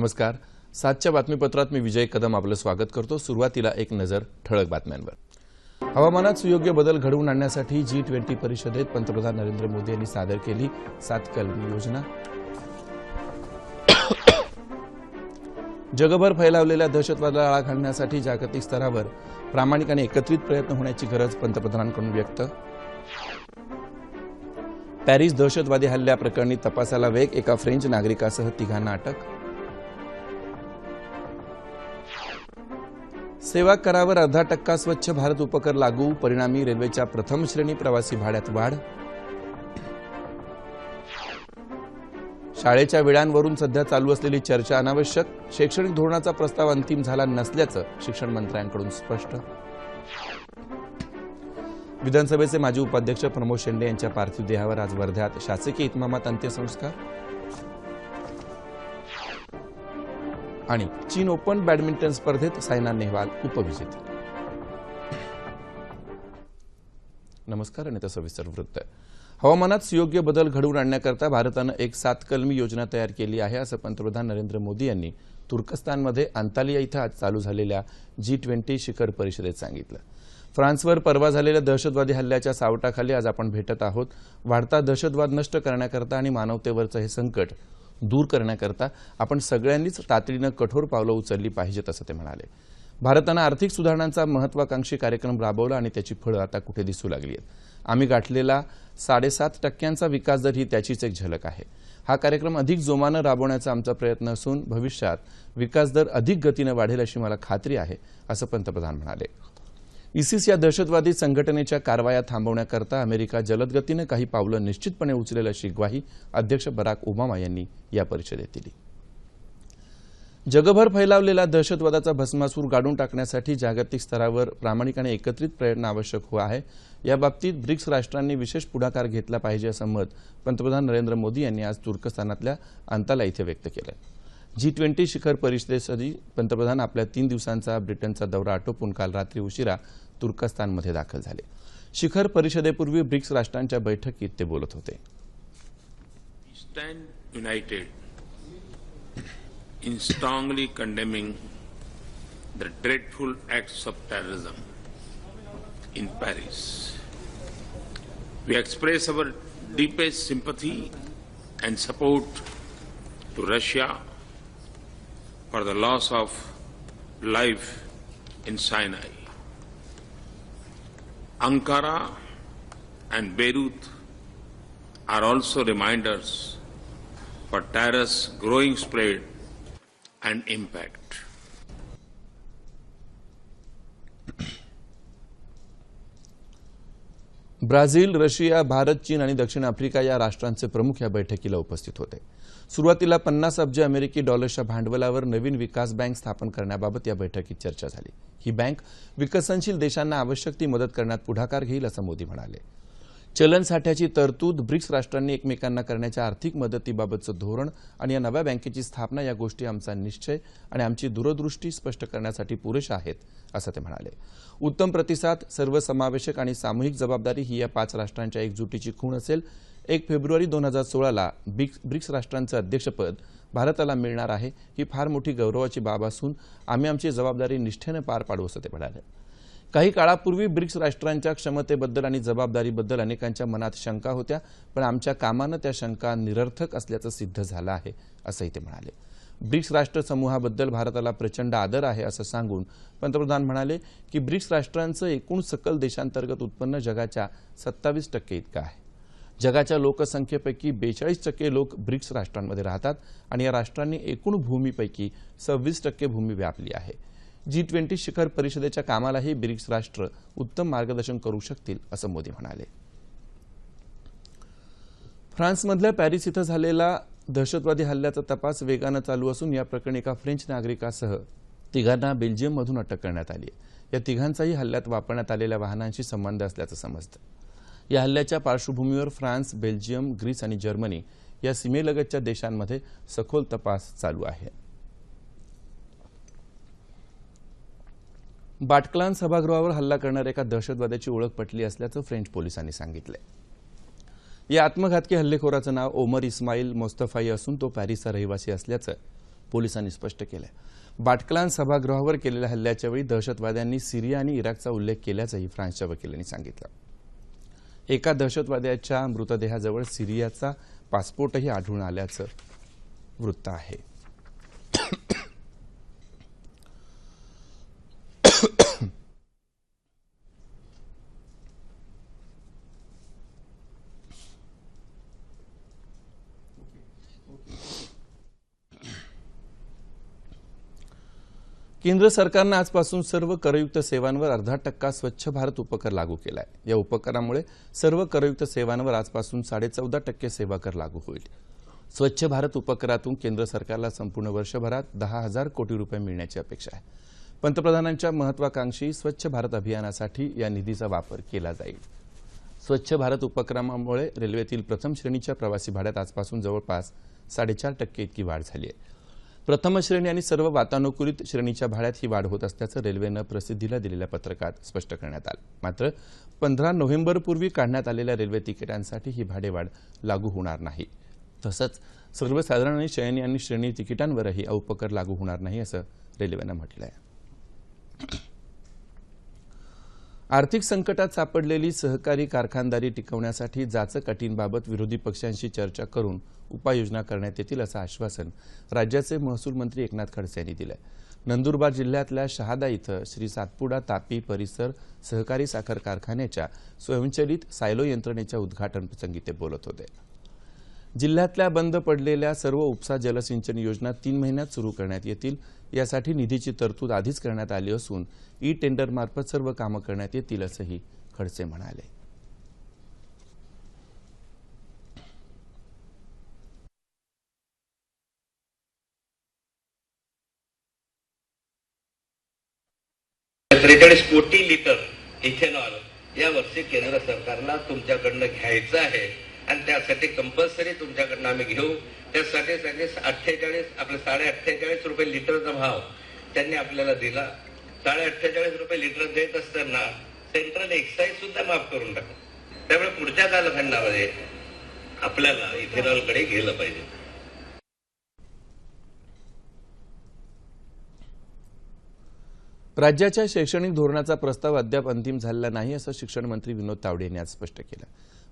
नमस्कार. सातच्या बातमीपत्रात मी विजय कदम आपलं स्वागत करतो. सुरुवातीला एक नजर ठळक बातम्यांवर. हवामानात सुयोग्य बदल घडवून आणण्यासाठी जी ट्वेंटी परिषदेत पंतप्रधान नरेंद्र मोदी यांनी सादर केली सात कलमी योजना. जगभर फैलावलेल्या दहशतवादाला आळा घालण्यासाठी जागतिक स्तरावर प्रामाणिक आणि एकत्रित प्रयत्न होण्याची गरज पंतप्रधानांकडून व्यक्त. पॅरिस दहशतवादी हल्ल्याप्रकरणी तपासाला वेग एका फ्रेंच नागरिकासह तिघांना अटक. सेवा करावर अर्धा टक्का स्वच्छ भारत उपकर लागू परिणामी रेल्वेच्या प्रथम श्रेणी प्रवासी भाड्यात वाढ. शाळेच्या वेळांवरून सध्या चालू असलेली चर्चा अनावश्यक. शैक्षणिक धोरणाचा प्रस्ताव अंतिम झाला नसल्याचं शिक्षण मंत्र्यांकडून स्पष्ट. विधानसभेचे माजी उपाध्यक्ष प्रमोद शेंडे यांच्या पार्थिव देहावर आज वर्ध्यात शासकीय इतमामात अंत्यसंस्कार. आणि चीन ओपन बॅडमिंटन स्पर्धेत सायना नेहवाल उपविजेते. नमस्कार आणि तसं सविस्तर वृत्त. हवामानात सुयोग्य बदल घडवून आणण्याकरता भारतानं एक सात कलमी योजना तयार केली आहे असं पंतप्रधान नरेंद्र मोदी यांनी तुर्कस्तानमध्ये अंतालिया इथं आज चालू झालेल्या जी ट्वेंटी शिखर परिषदेत सांगितलं. फ्रान्सवर परवा झालेल्या दहशतवादी हल्ल्याच्या सावटाखाली आज आपण भेटत आहोत. वाढता दहशतवाद नष्ट करण्याकरता आणि मानवतेवरचं हे संकट दूर करण्याकरता आपण सगळ्यांनीच तातडीनं कठोर पावलं उचलली पाहिजेत असं ते म्हणाले. भारतानं आर्थिक सुधारणांचा महत्वाकांक्षी कार्यक्रम राबवला आणि त्याची फळं आता कुठे दिसू लागली आहेत. आम्ही गाठलेला साडेसात टक्क्यांचा विकास दर ही त्याचीच एक झलक आहे. हा कार्यक्रम अधिक जोमानं राबवण्याचा आमचा प्रयत्न असून भविष्यात विकास दर अधिक गतीनं वाढेल अशी मला खात्री आहे असं पंतप्रधान म्हणाले. इसिस या दहशतवादी संघटनेच्या कारवाया थांबवण्याकरता अमेरिका जलदगतीनं काही पावलं निश्चितपणे उचलेल अशी ग्वाही अध्यक्ष बराक ओबामा यांनी या परिषदेत दिली. जगभर फैलावलेला दहशतवादाचा भस्मासूर गाडून टाकण्यासाठी जागतिक स्तरावर प्रामाणिक आणि एकत्रित प्रयत्न आवश्यक हो आहे. याबाबतीत ब्रिक्स राष्ट्रांनी विशेष पुढाकार घेतला पाहिजे असं मत पंतप्रधान नरेंद्र मोदी यांनी आज तुर्कस्तानातल्या अंताला इथे व्यक्त केलं जी ट्वेंटी शिखर परिषदेसाठी पंतप्रधान आपल्या तीन दिवसांचा ब्रिटनचा दौरा आटोपून काल रात्री उशिरा तुर्कस्तानमध्ये दाखल झाले शिखर परिषदेपूर्वी ब्रिक्स राष्ट्रांच्या बैठकीत ते बोलत होते stand united in strongly condemning the dreadful acts of terrorism in Paris. We express our deepest sympathy and support to Russia for the loss of life in Sinai. Ankara and Beirut are also reminders for terror's growing spread and impact. Brazil Russia Bharat चीन आणि दक्षिण Africa या राष्ट्रांचे प्रमुख या बैठकीला उपस्थित होते सुरुवातीला पन्नास अब्ज अमेरिकी डॉलर्सच्या भांडवलावर नवीन विकास बँक स्थापन करण्याबाबत या बैठकीत चर्चा झाली. ही बँक विकसनशील देशांना आवश्यक ती मदत करण्यात पुढाकार घेईल असं मोदी म्हणाले. चलन साठ्याची तरतूद ब्रिक्स राष्ट्रांनी एकमेकांना करण्याच्या आर्थिक मदतीबाबतचं धोरण आणि या नव्या बँकेची स्थापना या गोष्टी आमचा निश्चय आणि आमची दूरदृष्टी स्पष्ट करण्यासाठी पुरेशा आहेत असं ते म्हणाले. उत्तम प्रतिसाद सर्वसमावेशक आणि सामूहिक जबाबदारी ही या पाच राष्ट्रांच्या एकजुटीची खूण असेल एक फेब्रुवारी दोन हजार सोळाला ब्रिक्स राष्ट्रांचं अध्यक्षपद भारताला मिळणार आहे ही फार मोठी गौरवाची बाब असून आम्ही आमची जबाबदारी निष्ठेनं पार पाडू असं ते म्हणाले. काही काळापूर्वी ब्रिक्स राष्ट्रांच्या क्षमतेबद्दल आणि जबाबदारीबद्दल अनेकांच्या मनात शंका होत्या पण आमच्या कामानं त्या शंका निरर्थक असल्याचं सिद्ध झालं आहे असंही ते म्हणाले. ब्रिक्स राष्ट्र समूहाबद्दल भारताला प्रचंड आदर आहे असं सांगून पंतप्रधान म्हणाले की ब्रिक्स राष्ट्रांचं एकूण सकल देशांतर्गत उत्पन्न जगाच्या सत्तावीस टक्के इतकं आहे. जगाच्या लोकसंख्येपैकी बेचाळीस टक्के लोक ब्रिक्स राष्ट्रांमध्ये राहतात आणि या राष्ट्रांनी एकूण भूमीपैकी सव्वीस टक्के भूमी व्यापली आहे. जी ट्वेंटी शिखर परिषदेच्या कामालाही ब्रिक्स राष्ट्र उत्तम मार्गदर्शन करू शकतील असं मोदी म्हणाले. फ्रान्समधल्या पॅरिस इथं झालेला दहशतवादी हल्ल्याचा तपास वेगानं चालू असून या प्रकरणी एका फ्रेंच नागरिकासह तिघांना बेल्जियममधून अटक करण्यात आली या तिघांचाही हल्ल्यात वापरण्यात आलेल्या वाहनांशी संबंध असल्याचं समजतं. या हल्ल्याच्या पार्श्वभूमीवर फ्रान्स बेल्जियम ग्रीस आणि जर्मनी या सीमेलगतच्या देशांमध्ये सखोल तपास चालू आहे. बाटकलान सभागृहावर हल्ला करणाऱ्या एका दहशतवाद्याची ओळख पटली असल्याचं फ्रेंच पोलिसांनी सांगितलं या आत्मघातकी हल्लेखोराचं नाव ओमर इस्माईल मोस्तफाई असून तो पॅरिसचा रहिवासी असल्याचं पोलिसांनी स्पष्ट केलं बाटकलान सभागृहावर केलेल्या हल्ल्याच्या वेळी दहशतवाद्यांनी सिरिया आणि इराकचा उल्लेख केल्याचंही फ्रान्सच्या वकिलांनी सांगितलं. एका दहशतवाद्याच्या मृतदेहाजवळ सिरियाचा पासपोर्टही आढळून आल्याचं वृत्त आहे. केंद्र सरकारनं आजपासून सर्व करयुक्त सेवांवर अर्धा टक्का स्वच्छ भारत उपकर लागू केला आहे या उपकरामुळे सर्व करयुक्त सेवांवर आजपासून साडेचौदा टक्के सेवा कर लागू होईल. स्वच्छ भारत उपकरातून केंद्र सरकारला संपूर्ण वर्षभरात दहा हजार कोटी रुपये मिळण्याची अपेक्षा आहे. पंतप्रधानांच्या महत्वाकांक्षी स्वच्छ भारत अभियानासाठी या निधीचा वापर केला जाईल. स्वच्छ भारत उपक्रमामुळे रेल्वेतील प्रथम श्रेणीच्या प्रवासी भाड्यात आजपासून जवळपास साडेचार टक्के इतकी वाढ झाली आहे. प्रथम श्रेणी आणि सर्व वातानुकूलित श्रेणीच्या भाड्यात ही वाढ होत असल्याचं रेल्वेनं प्रसिद्धीला दिलेल्या पत्रकात स्पष्ट करण्यात आलं. मात्र पंधरा नोव्हेंबरपूर्वी काढण्यात आलेल्या रेल्वे तिकिटांसाठी ही भाडेवाढ लागू होणार नाही. तसंच सर्वसाधारण आणि शयनी आणि श्रेणी तिकिटांवरही हा उपकर लागू होणार नाही असं रेल्वेनं म्हटलं आहे आर्थिक संकटात सापडलेली सहकारी कारखानदारी टिकवण्यासाठी जाचक अटींबाबत विरोधी पक्षांशी चर्चा करून उपाययोजना करण्यात येतील असं आश्वासन राज्याचे महसूल मंत्री एकनाथ खडसे यांनी दिलं नंदुरबार जिल्ह्यातल्या शहादा इथं श्री सातपुडा तापी परिसर सहकारी साखर कारखान्याच्या स्वयंचलित सायलो यंत्रणेच्या उद्घाटनप्रसंगी ते बोलत होते. जिल्ह्यातल्या बंद पडलेल्या सर्व उपसा जलसिंचन योजना तीन महिन्यात सुरू करण्यात येतील. यासाठी निधीची तरतूद आधीच करण्यात आली असून ई टेंडरमार्फत सर्व कामं करण्यात येतील असंही खडसे म्हणाले. त्रेचाळीस कोटी लिटर इथेनॉल या वर्षी केंद्र सरकारला तुमच्याकडनं घ्यायचं आहे. आणि त्यासाठी कंपल्सरी तुमच्याकडनं आम्ही घेऊ. त्यासाठी त्यांनी अठ्ठेचाळीस आपले साडे अठ्ठेचाळीस रुपये लिटरचा भाव त्यांनी आपल्याला दिला. साडे अठ्ठेचाळीस रुपये लिटर देत असताना सेंट्रल एक्साईज सुद्धा माफ करून टाकला. त्यामुळे पुढच्या कालखंडामध्ये आपल्याला इथेनॉलकडे गेलं पाहिजे. राज्याच्या शैक्षणिक धोरणाचा प्रस्ताव अद्याप अंतिम झालेला नाही असं शिक्षण मंत्री विनोद तावडे यांनी आज स्पष्ट केलं.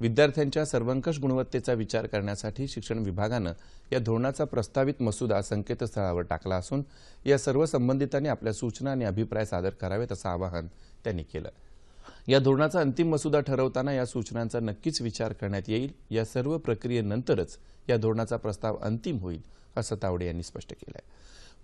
विद्यार्थ्यांच्या सर्वंकष गुणवत्तेचा विचार करण्यासाठी शिक्षण विभागानं या धोरणाचा प्रस्तावित मसुदा संकेतस्थळावर टाकला असून या सर्व संबंधितांनी आपल्या सूचना आणि अभिप्राय सादर करावेत असं आवाहन त्यांनी केलं. या धोरणाचा अंतिम मसुदा ठरवताना या सूचनांचा नक्कीच विचार करण्यात येईल. या सर्व प्रक्रियेनंतरच या धोरणाचा प्रस्ताव अंतिम होईल असं तावडे यांनी स्पष्ट केलं आहे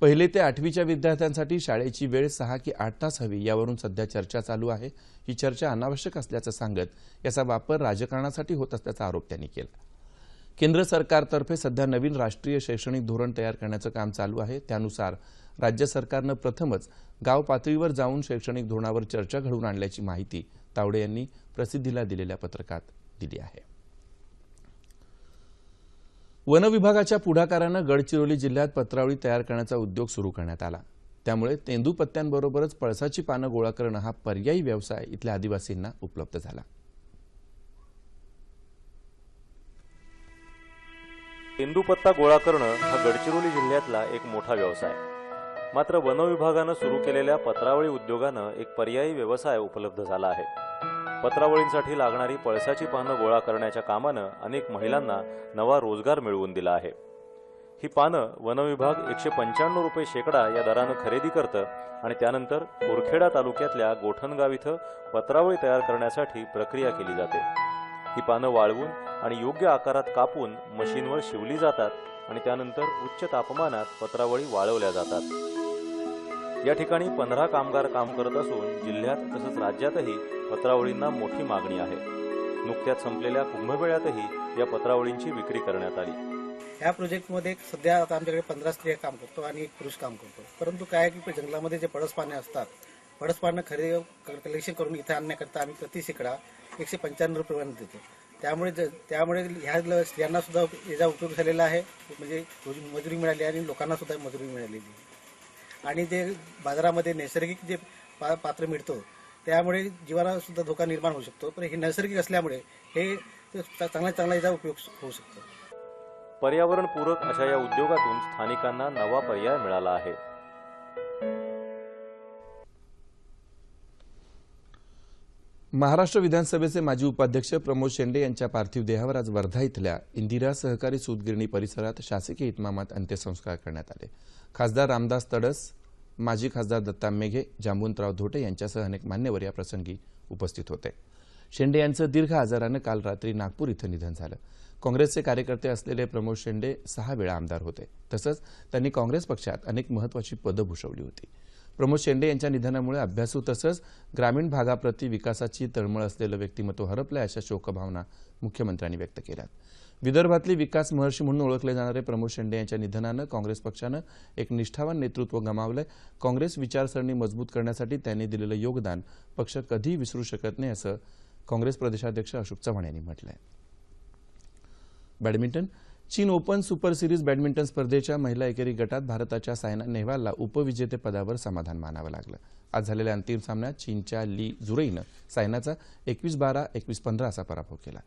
पहिले ते आठवीच्या विद्यार्थ्यांसाठी शाळेची वेळ सहा की आठ तास हवी यावरून सध्या चर्चा चालू आहे. ही चर्चा अनावश्यक असल्याचं सांगत याचा वापर राजकारणासाठी होत असल्याचा आरोप त्यांनी केला. केंद्र सरकारतर्फे सध्या नवीन राष्ट्रीय शैक्षणिक धोरण तयार करण्याचं काम चालू आहे. त्यानुसार राज्य सरकारनं प्रथमच गाव पातळीवर जाऊन शैक्षणिक धोरणावर चर्चा घडवून आणल्याची माहिती तावडे यांनी प्रसिद्धीला दिलेल्या पत्रकात दिली आहे. वनविभागाच्या पुढाकारानं गडचिरोली जिल्ह्यात पत्रावळी तयार करण्याचा उद्योग सुरू करण्यात आला. त्यामुळे तेंदूपत्त्यांबरोबरच पळसाची पानं गोळा करणं हा पर्यायी व्यवसाय इथल्या आदिवासींना उपलब्ध झाला. तेंदूपत्ता गोळा करणं हा गडचिरोली जिल्ह्यातला एक मोठा व्यवसाय. मात्र वनविभागानं सुरू केलेल्या पत्रावळी उद्योगानं एक पर्यायी व्यवसाय उपलब्ध झाला आहे. पत्रावळींसाठी लागणारी पळसाची पानं गोळा करण्याच्या कामानं अनेक महिलांना नवा रोजगार मिळवून दिला आहे. ही पानं वनविभाग एकशे पंच्याण्णव रुपये शेकडा या दरानं खरेदी करतं आणि त्यानंतर कुरखेडा तालुक्यातल्या गोठणगाव इथं पत्रावळी तयार करण्यासाठी प्रक्रिया केली जाते. ही पानं वाळवून आणि योग्य आकारात कापून मशीनवर शिवली जातात आणि त्यानंतर उच्च तापमानात पत्रावळी वाळवल्या जातात. या ठिकाणी पंधरा कामगार काम करत असून जिल्ह्यात तसंच राज्यातही पत्रावळींना मोठी मागणी आहे. नुकत्याच संपलेल्या कुंभमेळ्यातही या पत्रावळींची विक्री करण्यात आली. ह्या प्रोजेक्टमध्ये सध्या आता आमच्याकडे पंधरा स्त्रिया काम करतो आणि एक पुरुष काम करतो. परंतु काय आहे की जंगलामध्ये जे पडस पाने असतात पडस पानं खरेदी कलेक्शन करून इथे आणण्याकरता आम्ही प्रति शेकडा एकशे पंच्याण्णव रुपये देतो. त्यामुळे ज- त्यामुळे ह्या ल- स्त्रियांना सुद्धा याचा उपयोग झालेला आहे म्हणजे मजुरी मिळाली आणि लोकांना सुद्धा मजुरी मिळालेली आहे. आणि जे बाजारामध्ये नैसर्गिक जे पा पात्र मिळतो त्यामुळे जीवाला सुद्धा धोका निर्माण होऊ शकतो. पण हे नैसर्गिक असल्यामुळे हे चांगला चांगला याचा उपयोग होऊ शकतो. पर्यावरणपूरक अशा या उद्योगातून स्थानिकांना नवा पर्याय मिळाला आहे. महाराष्ट्र विधानसभेचे माजी उपाध्यक्ष प्रमोद शेंडे यांच्या पार्थिव देहावर आज वर्धा इथल्या इंदिरा सहकारी सूतगिरणी परिसरात शासकीय इतमामात अंत्यसंस्कार करण्यात आले. खासदार रामदास तडस माजी खासदार दत्ता मेघे जांबुंतराव धोटे यांच्यासह अनेक मान्यवर या प्रसंगी उपस्थित होते. शेंडे यांचं दीर्घ आजारानं काल रात्री नागपूर इथं निधन झालं. काँग्रेसचे कार्यकर्ते असलेले प्रमोद शेंडे सहा वेळा आमदार होते. तसंच त्यांनी काँग्रेस पक्षात अनेक महत्वाची पदं भूषवली होती. प्रमोद शेंडे यांच्या निधनामुळे अभ्यासू तसंच ग्रामीण भागाप्रती विकासाची तळमळ असलेलं व्यक्तिमत्व हरपलं अशा शोकभावना मुख्यमंत्र्यांनी व्यक्त केल्यात. विदर्भातली विकास महर्षी म्हणून ओळखले जाणारे प्रमोद शेंडे यांच्या निधनानं काँग्रेस पक्षानं एक निष्ठावान नेतृत्व गमावलंय. काँग्रेस विचारसरणी मजबूत करण्यासाठी त्यांनी दिलेलं योगदान पक्ष कधीही विसरू शकत नाही असं काँग्रेस प्रदेशाध्यक्ष अशोक चव्हाण यांनी म्हटलंय. बॅडमिंटन चीन ओपन सुपर सिरीज बॅडमिंटन स्पर्धेच्या महिला एकेरी गटात भारताच्या सायना नेहवालला उपविजेतेपदावर समाधान मानावं लागलं. आज झालेल्या अंतिम सामन्यात चीनच्या ली जुरईनं सायनाचा एकवीस बारा एकवीस पंधरा असा पराभव केला.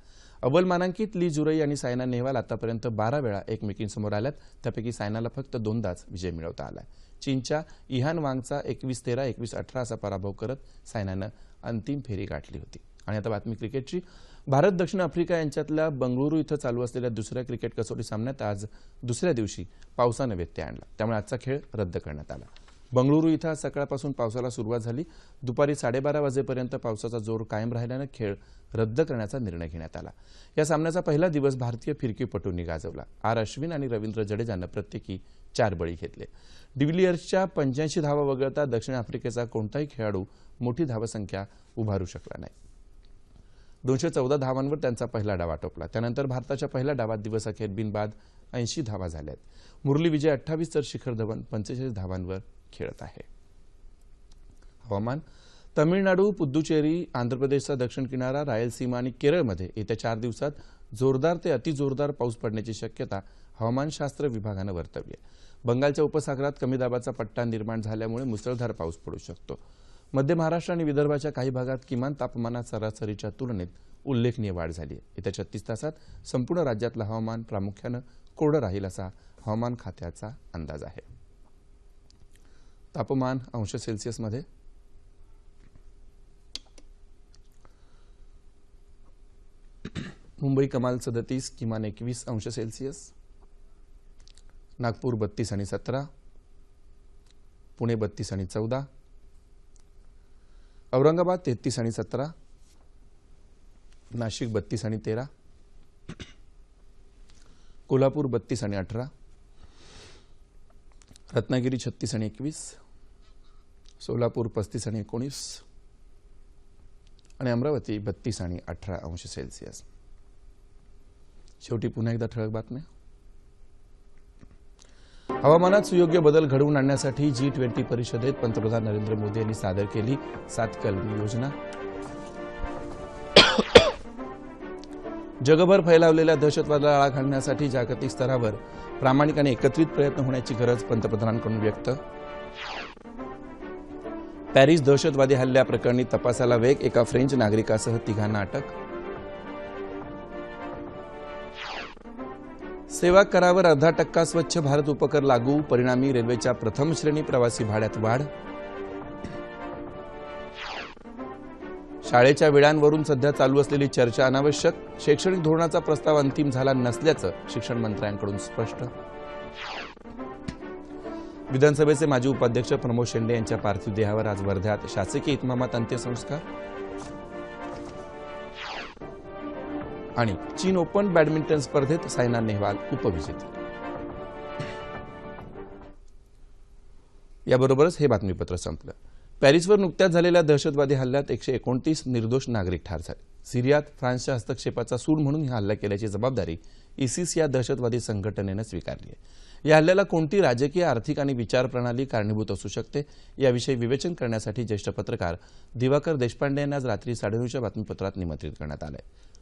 अव्वल मानांकित ली जुरई आणि सायना नेहवाल आतापर्यंत बारा वेळा एकमेकींसमोर आल्यात. त्यापैकी सायनाला फक्त दोनदाच विजय मिळवता आला चीनच्या इहान वांगचा एकवीस तेरा एकवीस अठरा असा पराभव करत सायनानं अंतिम फेरी गाठली होती. आणि आता बातमी क्रिकेटची. भारत दक्षिण आफ्रिका यांच्यातल्या बंगळुरू इथं चालू असलेल्या दुसऱ्या क्रिकेट कसोटी सामन्यात आज दुसऱ्या दिवशी पावसानं व्यत्यय आणला. त्यामुळे आजचा खेळ रद्द करण्यात आला. बंगळुरू इथं आज सकाळपासून पावसाला सुरुवात झाली. दुपारी साडेबारा वाजेपर्यंत पावसाचा जोर कायम राहिल्यानं खेळ रद्द करण्याचा निर्णय घेण्यात आला. या सामन्याचा पहिला दिवस भारतीय फिरकीपटूंनी गाजवला. आर अश्विन आणि रवींद्र जडेजानं प्रत्येकी चार बळी घेतले. डिव्हिलियर्सच्या पंच्याऐंशी धावा वगळता दक्षिण आफ्रिकेचा कोणताही खेळाडू मोठी धावसंख्या उभारू शकला नाही. दोनशे चौदा धावांवर त्यांचा पहिला डावा टोपला. त्यानंतर भारताच्या पहिल्या डावात दिवसअखेर बिनबाद ऐंशी धावा झाल्यात. मुरली विजय अठ्ठावीस तर शिखर धवन पंचेचाळीस धावांवर खेळत आहे. हवामान तमिळनाडू पुद्दुचेरी आंध्र प्रदेशचा दक्षिण किनारा रायलसीमा आणि केरळमध्ये येत्या चार दिवसात जोरदार ते अतिजोरदार पाऊस पडण्याची शक्यता हवामानशास्त्र विभागानं वर्तवली आहे. बंगालच्या उपसागरात कमी दाबाचा पट्टा निर्माण झाल्यामुळे मुसळधार पाऊस पडू शकतो. मध्य महाराष्ट्र आणि विदर्भाच्या काही भागात किमान तापमानात सरासरीच्या तुलनेत उल्लेखनीय वाढ झाली आहे. येत्या छत्तीस तासात संपूर्ण राज्यातलं हवामान प्रामुख्यानं कोरडं राहील असा हवामान खात्याचा अंदाज आहे. तापमान अंश सेल्सिअसमध्ये मुंबई कमाल सदतीस किमान एकवीस अंश सेल्सिअस. नागपूर बत्तीस आणि सतरा. पुणे बत्तीस आणि चौदा. औरंगाबाद तेहतीस आणि सतरा. नाशिक बत्तीस आणि तेरा. कोल्हापूर बत्तीस आणि अठरा. रत्नागिरी छत्तीस आणि एकवीस. सोलापूर पस्तीस आणि एकोणीस. आणि अमरावती बत्तीस आणि अठरा अंश सेल्सिअस. शेवटी पुन्हा एकदा ठळक बातम्या. हवामानात सुयोग्य बदल घडवून आणण्यासाठी जी ट्वेंटी परिषदेत पंतप्रधान नरेंद्र मोदी यांनी सादर केली सात कलमी योजना. जगभर फैलावलेल्या दहशतवादाला आळा घालण्यासाठी जागतिक स्तरावर प्रामाणिक आणि एकत्रित प्रयत्न होण्याची गरज पंतप्रधानांकडून व्यक्त. पॅरिस दहशतवादी हल्ल्याप्रकरणी तपासाला वेग एका फ्रेंच नागरिकासह तिघांना अटक. सेवा करावर अर्धा टक्का स्वच्छ भारत उपकर लागू परिणामी रेल्वेच्या प्रथम श्रेणी प्रवासी भाड्यात वाढ. शाळेच्या वेळांवरून सध्या चालू असलेली चर्चा अनावश्यक शैक्षणिक धोरणाचा प्रस्ताव अंतिम झाला नसल्याचं शिक्षण मंत्र्यांकडून स्पष्ट. विधानसभेचे माजी उपाध्यक्ष प्रमोद शेंडे यांच्या पार्थिव देहावर आज वर्ध्यात शासकीय इतमामात अंत्यसंस्कार आणि चीन ओपन बॅडमिंटन स्पर्धेत सायना नेहवाल उपविजेते. याबरोबरच हे बातमीपत्र संपलं. पॅरिसवर नुकत्याच झालेल्या दहशतवादी हल्ल्यात एकशे एकोणतीस निर्दोष नागरिक ठार झाले. सिरियात फ्रान्सच्या हस्तक्षेपाचा सूड म्हणून हा हल्ला केल्याची जबाबदारी इसिस या दहशतवादी संघटनेनं स्वीकारली आहे. या हल्ल्याला कोणती राजकीय आर्थिक आणि विचारप्रणाली कारणीभूत असू शकते याविषयी विवेचन करण्यासाठी ज्येष्ठ पत्रकार दिवाकर देशपांडे यांना आज रात्री साडेनऊच्या बातमीपत्रात निमंत्रित करण्यात आलं आहे